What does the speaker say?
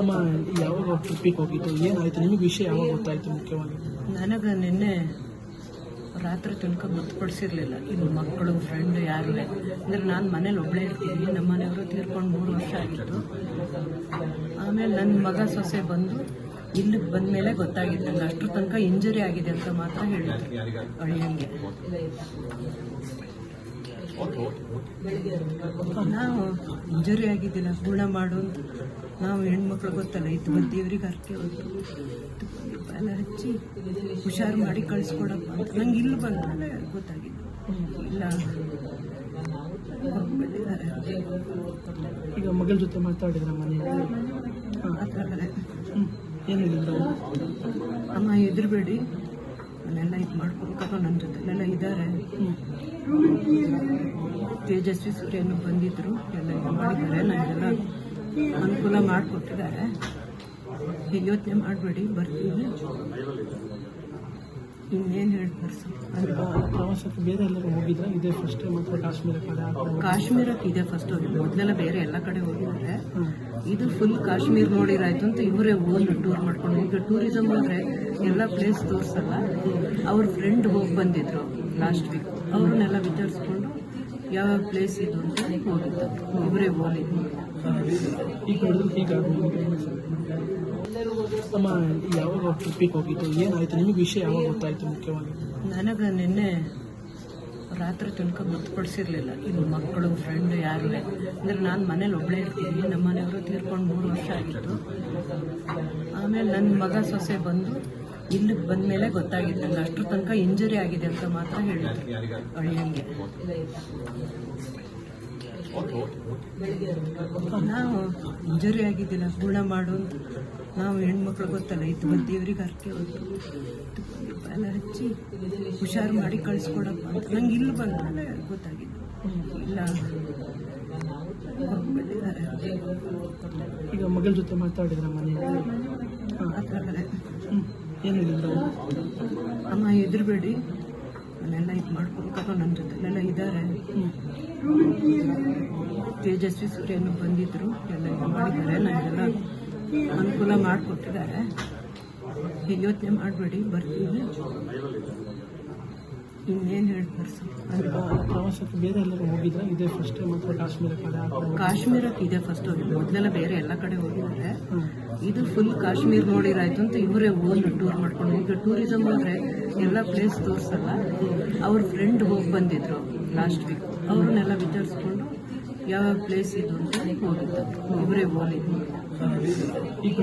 ಅಮ್ಮ ಯಾವಾಗ ಟ್ರಿಪ್ಪಿಗೆ ಹೋಗಿದ್ದು ಏನಾಯ್ತು ನಿಮಗೆ ವಿಷಯ ಯಾವಾಗ ಗೊತ್ತಾಯ್ತು ಮುಖ್ಯವಾಗಿ ನನಗೆ ನಿನ್ನೆ ರಾತ್ರಿ ತನಕ ಗೊತ್ತುಪಡಿಸಿರ್ಲಿಲ್ಲ ಇನ್ನು ಮಕ್ಕಳು ಫ್ರೆಂಡ್ ಯಾರು ಅಂದರೆ ನಾನು ಮನೇಲಿ ಒಬ್ಬಳೇ ಇರ್ತೀನಿ. ನಮ್ಮ ಮನೆಯವರು ತೀರ್ಕೊಂಡು ಮೂರು ವರ್ಷ ಆಗಿತ್ತು. ಆಮೇಲೆ ನನ್ನ ಮಗ ಸೊಸೆ ಬಂದು ಇಲ್ಲಿಗೆ ಬಂದ ಮೇಲೆ ಗೊತ್ತಾಗಿತ್ತು ಅಷ್ಟರ ತನಕ ಇಂಜುರಿ ಆಗಿದೆ ಅಂತ ಮಾತ್ರ ಹೇಳಿದ್ರು. ಅಳಿಯಂಗೆ. ನಾವು ಇಂಜುರಿ ಆಗಿದ್ದಿಲ್ಲ ಗುಣ ಮಾಡು. ನಾವು ಹೆಣ್ಮಕ್ಳು ಗೊತ್ತಲ್ಲ ಇದು ಬಂದು ದೇವ್ರಿಗೆ ಹರಕೆ ಹೊತ್ತು ಎಲ್ಲ ಹಚ್ಚಿ ಹುಷಾರು ಮಾಡಿ ಕಳಿಸ್ಕೊಡಪ್ಪ ಅಂತ. ನಂಗೆ ಇಲ್ಲಿ ಬಂದಮೇಲೆ ಗೊತ್ತಾಗಿದ್ದು ಇಲ್ಲ. ಈಗ ಮಗಳ ಜೊತೆ ಮಾತಾಡಿದ್ರ ಮನೆಯಲ್ಲಿ ಏನು ಹೇಳಿದ್ರು? ಅಮ್ಮ ಹೆದರ್ಬೇಡಿ ನಾನೆಲ್ಲ ಇದು ಮಾಡ್ಕೊಬೇಕಪ್ಪ ನನ್ನ ಜೊತೆಲೆಲ್ಲ ಇದ್ದಾರೆ ತೇಜಸ್ವಿ ಸೂರ್ಯನು ಬಂದಿದ್ರು. ಎಲ್ಲ ಇದು ಮಾಡಿದ್ದಾರೆ. ನನಗೆಲ್ಲ ಅನುಕೂಲ ಮಾಡಿಕೊಟ್ಟಿದ್ದಾರೆ. ಹೀಗೆ ಯೋಚನೆ ಮಾಡಬೇಡಿ. ಬರ್ತೀನಿ. ಇನ್ನೇನು ಹೇಳ್ತಾರೆ ಸರ್ ಪ್ರವಾಸಕ್ಕೆ ಬೇರೆ ಎಲ್ಲರೂ ಹೋಗಿದ್ರ ಇದೇ ಫಸ್ಟ್ ಕಾಶ್ಮೀರಕ್ಕೆ ಕಾಶ್ಮೀರಕ್ಕೆ ಇದೆ ಫಸ್ಟ್ ಹೋಗಿದ್ದು ಮೊದಲೆಲ್ಲ ಬೇರೆ ಎಲ್ಲ ಕಡೆ ಹೋಗಿದ್ದಾರೆ ಇದು ಫುಲ್ ಕಾಶ್ಮೀರ್ ನೋಡಿರಾಯ್ತು ಅಂತ ಇವರೇ ಓನ್ ಟೂರ್ ಮಾಡ್ಕೊಂಡು ಈಗ ಟೂರಿಸಮ್ ಅಂದರೆ ಎಲ್ಲ ಪ್ಲೇಸ್ ತೋರಿಸಲ್ಲ ಅವ್ರ ಫ್ರೆಂಡ್ ಹೋಗಿ ಬಂದಿದ್ರು ಲಾಸ್ಟ್ ವೀಕ್ ಅವ್ರನ್ನೆಲ್ಲ ವಿಚಾರಿಸ್ಕೊಂಡು ಯಾವ ಪ್ಲೇಸ್ ಇದು ಅಂತ ಹೋಗಿದ್ದು ಇವರೇ ಹೋಗಿದ್ದು ಈಗ ಅಮ್ಮ ಯಾವಾಗ ಟ್ರಿಪ್ಪಿಗೆ ಹೋಗಿದ್ದು ಏನಾಯಿತು, ನಿಮಗೆ ವಿಷಯ ಯಾವಾಗ ಗೊತ್ತಾಯಿತು ಮುಖ್ಯವಾಗಿ? ನನಗೆ ನಿನ್ನೆ ರಾತ್ರಿ ತನಕ ಗೊತ್ತುಪಡಿಸಿರ್ಲಿಲ್ಲ. ಇದು ಮಕ್ಕಳು ಫ್ರೆಂಡ್ ಯಾರು ಅಂದ್ರೆ ನಾನು ಮನೇಲಿ ಒಬ್ಬಳೇ ಇರ್ತೀನಿ, ನಮ್ಮ ಮನೆಯವರು ತೀರ್ಕೊಂಡು ಮೂರು ವರ್ಷ ಆಗಿತ್ತು. ಆಮೇಲೆ ನನ್ನ ಮಗ ಸೊಸೆ ಬಂದು ಇಲ್ಲಿಗೆ ಬಂದ ಮೇಲೆ ಗೊತ್ತಾಗಿತ್ತು. ನಂಗೆ ಅಷ್ಟ್ರ ತನಕ ಇಂಜುರಿ ಆಗಿದೆ ಅಂತ ಮಾತ್ರ ಹೇಳಿದ್ರು. ಅಳಿಯಂಗೆ. ನಾವು ಇಂಜುರಿ ಆಗಿದ್ದಿಲ್ಲ ಗುಣ ಮಾಡು. ಅಂತ ನಾವು ಹೆಣ್ಮಕ್ಳು ಗೊತ್ತಲ್ಲ ಇದು ಬಂದು ದೇವ್ರಿಗೆ ಹರಕೆ ಹೊತ್ತು ಎಲ್ಲ ಹಚ್ಚಿ ಹುಷಾರು ಮಾಡಿ ಕಳಿಸ್ಕೊಡಪ್ಪ ಅಂತ. ನಂಗೆ ಇಲ್ಲಿ ಬಂದಮೇಲೆ ಗೊತ್ತಾಗಿದ್ದು ಇಲ್ಲ ಈಗ ಮಗಳ ಜೊತೆ ಮಾತಾಡಿದ್ರ ಮನೆಯಲ್ಲಿ? ಮಾತಾಡಿದ್ರೆ ಏನು ಹೇಳಿದ್ರು? ಅಮ್ಮ ಹೆದರ್ಬೇಡಿ. ನಾನೆಲ್ಲ ಇದು ಮಾಡ್ಕೊಂಡು ನನ್ನ ಜೊತೆಲೆಲ್ಲ ಇದ್ದಾರೆ. ತೇಜಸ್ವಿ ಸೂರ್ಯನು ಬಂದಿದ್ರು ಎಲ್ಲ ಇದು ಮಾಡಿದ್ದಾರೆ. ನನಗೆಲ್ಲ ಅನುಕೂಲ ಮಾಡಿಕೊಟ್ಟಿದ್ದಾರೆ. ಯೋಚನೆ ಮಾಡಬೇಡಿ ಬರ್ತೀನಿ. ಇನ್ನೇನು? ಸರ್ ಈಗ ಪ್ರವಾಸಕ್ಕೆ ಬೇರೆ ಎಲ್ಲರೂ ಹೋಗಿದ್ರೆ ಇದೇ ಫಸ್ಟ್ ಟೈಮ್ ಕಾಶ್ಮೀರ ಕಡೆ ಕಾಶ್ಮೀರಕ್ಕೆ ಇದೆ ಫಸ್ಟ್ ಹೋಗಿದ್ದು ಮೊದಲೆಲ್ಲ ಬೇರೆ ಎಲ್ಲ ಕಡೆ ಹೋಗಿದ್ರೆ ಇದು ಫುಲ್ ಕಾಶ್ಮೀರ್ ನೋಡಿರಾಯ್ತು ಅಂತ ಇವರೇ ಹೋಗಿ ಟೂರ್ ಮಾಡ್ಕೊಂಡು ಈಗ ಟೂರಿಸಮ್ ಹೋದ್ರೆ ಎಲ್ಲ ಪ್ಲೇಸ್ ತೋರಿಸಲ್ಲ. ಅವ್ರ ಫ್ರೆಂಡ್ ಹೋಗಿ ಬಂದಿದ್ರು ಲಾಸ್ಟ್ ವೀಕ್ ಅವ್ರನ್ನೆಲ್ಲ ವಿಚಾರಿಸ್ಕೊಂಡು ಯಾವ ಪ್ಲೇಸ್ ಇದು ಅಂತ ಹೋಗಿದ್ದು. ಇವರೇ ಓಲಿದ್ದು ಈಗ